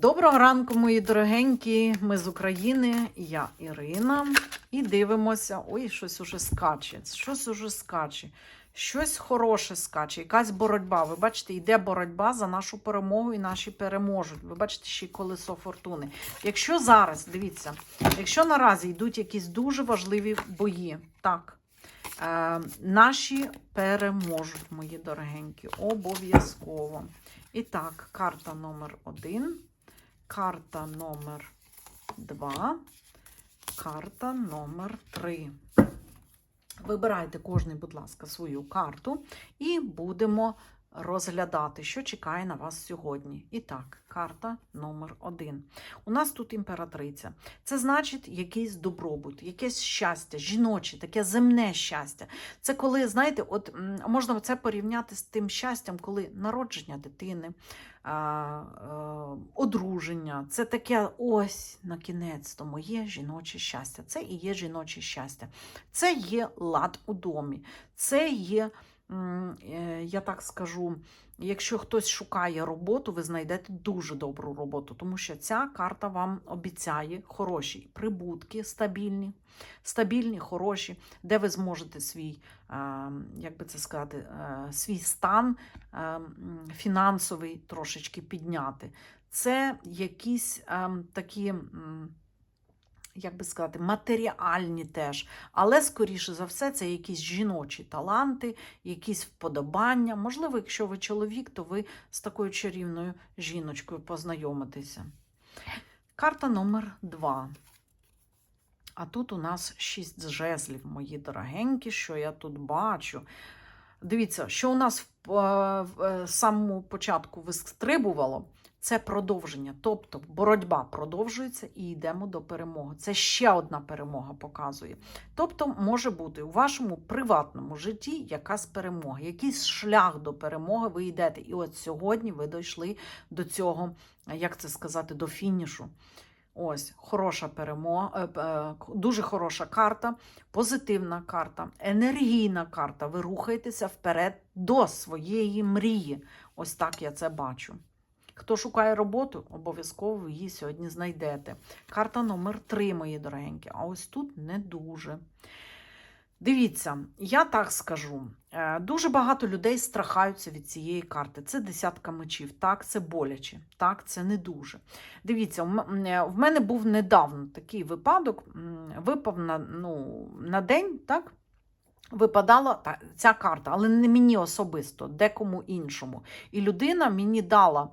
Доброго ранку, мої дорогенькі. Ми з України, я Ірина. І дивимося. Ой, щось уже скаче. Щось уже скаче. Щось хороше скаче, якась боротьба. Ви бачите, йде боротьба за нашу перемогу і наші переможуть. Ви бачите, ще й колесо фортуни. Якщо зараз, дивіться, якщо наразі йдуть якісь дуже важливі бої, так, е, наші переможуть, мої дорогенькі, обов'язково. І так, карта номер один, карта номер два, карта номер три. Вибирайте кожний, будь ласка, свою карту і будемо розглядати, що чекає на вас сьогодні. І так, карта номер один. У нас тут імператриця. Це значить якийсь добробут, якесь щастя, жіноче, таке земне щастя. Це коли, знаєте, от можна це порівняти з тим щастям, коли народження дитини, одруження. Це таке ось на кінець то моє жіноче щастя. Це і є жіноче щастя. Це є лад у домі. Це є, я так скажу, якщо хтось шукає роботу, ви знайдете дуже добру роботу, тому що ця карта вам обіцяє хороші прибутки, стабільні, стабільні, хороші, де ви зможете свій, е, як би це сказати, е, свій стан е, фінансовий трошечки підняти. Це якісь е, такі. Як би сказати, матеріальні теж. Але, скоріше за все, це якісь жіночі таланти, якісь вподобання. Можливо, якщо ви чоловік, то ви з такою чарівною жіночкою познайомитеся. Карта номер два. А тут у нас шість жезлів, мої дорогенькі, що я тут бачу. Дивіться, що у нас в, е, е, самому початку вистрибувало, це продовження. Тобто боротьба продовжується і йдемо до перемоги. Це ще одна перемога показує. Тобто, може бути у вашому приватному житті якась перемога, якийсь шлях до перемоги ви йдете. І от сьогодні ви дійшли до цього, як це сказати, до фінішу. Ось хороша перемога, е, е, дуже хороша карта, позитивна карта, енергійна карта. Ви рухаєтеся вперед до своєї мрії. Ось так я це бачу. Хто шукає роботу, обов'язково ви її сьогодні знайдете. Карта номер 3, мої дорогенькі. А ось тут не дуже. Дивіться, я так скажу. е, Дуже багато людей страхаються від цієї карти. Це десятка мечів. Так, це боляче. Так, це не дуже. Дивіться, в е, в мене був недавно такий випадок. Випав на, ну, на день, так? Випадала та, ця карта, але не мені особисто, декому іншому. І людина мені дала,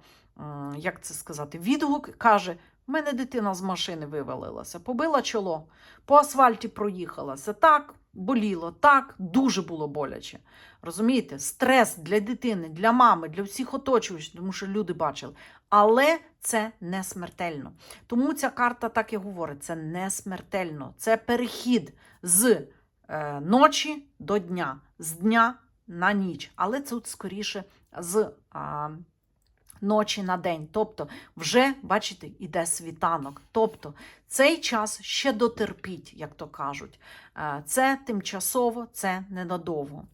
як це сказати, відгук, каже: в мене дитина з машини вивалилася, побила чоло, по асфальті проїхалася. Так, боліло, так, дуже було боляче. Розумієте, стрес для дитини, для мами, для всіх оточуючих, тому що люди бачили. Але це не смертельно. Тому ця карта так і говорить: це не смертельно. Це перехід з е, ночі до дня, з дня на ніч. Але це тут скоріше з а, ночі на день. Тобто, вже, бачите, іде світанок. Тобто, цей час ще дотерпіть, як то кажуть. Е, Це тимчасово, це ненадовго.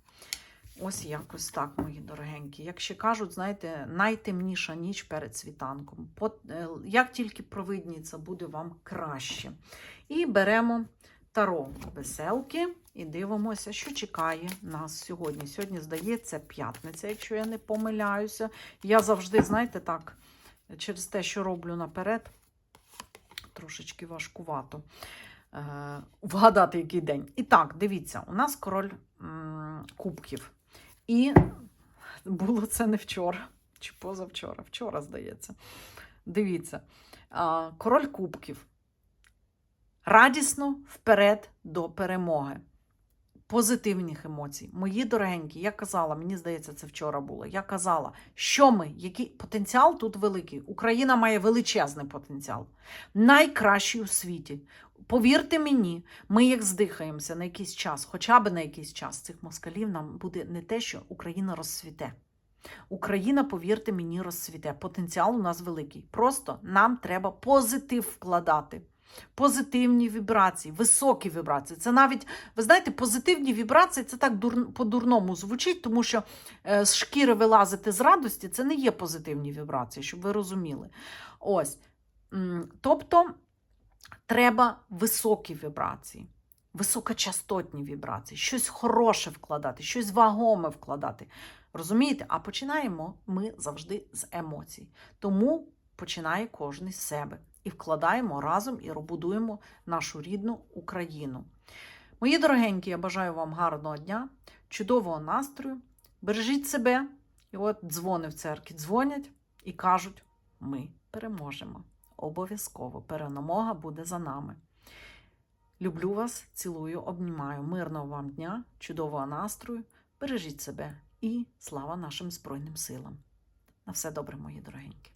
Ось якось так, мої дорогенькі. Як ще кажуть, знаєте, найтемніша ніч перед світанком. Е, Як тільки провидніться, буде вам краще. І беремо таро веселки і дивимося, що чекає нас сьогодні. Сьогодні, здається, п'ятниця, якщо я не помиляюся. Я завжди, знаєте, так, через те, що роблю наперед, трошечки важкувато е, вгадати, який день. І так, дивіться, у нас король кубків. І було це не вчора, чи позавчора, вчора, здається. Дивіться, а, король кубків. Радісно вперед до перемоги. Позитивних емоцій. Мої дорогенькі, я казала, мені здається, це вчора було. Я казала, що ми, який потенціал тут великий. Україна має величезний потенціал, найкращий у світі. Повірте мені, ми як здихаємося на якийсь час, хоча б на якийсь час цих москалів нам буде не те, що Україна розцвіте. Україна, повірте мені, розцвіте. Потенціал у нас великий. Просто нам треба позитив вкладати. Позитивні вібрації, високі вібрації. Це навіть, ви знаєте, позитивні вібрації це так дур... по-дурному звучить, тому що е, з шкіри вилазити з радості це не є позитивні вібрації, щоб ви розуміли. Ось. Тобто треба високі вібрації, високочастотні вібрації, щось хороше вкладати, щось вагоме вкладати. Розумієте? А починаємо ми завжди з емоцій. Тому починає кожен з себе. І вкладаємо разом і будуємо нашу рідну Україну. Мої дорогенькі, я бажаю вам гарного дня, чудового настрою. Бережіть себе. І от дзвони в церкві дзвонять і кажуть: ми переможемо. Обов'язково перемога буде за нами. Люблю вас, цілую, обнімаю. Мирного вам дня, чудового настрою. Бережіть себе і слава нашим Збройним силам. На все добре, мої дорогенькі.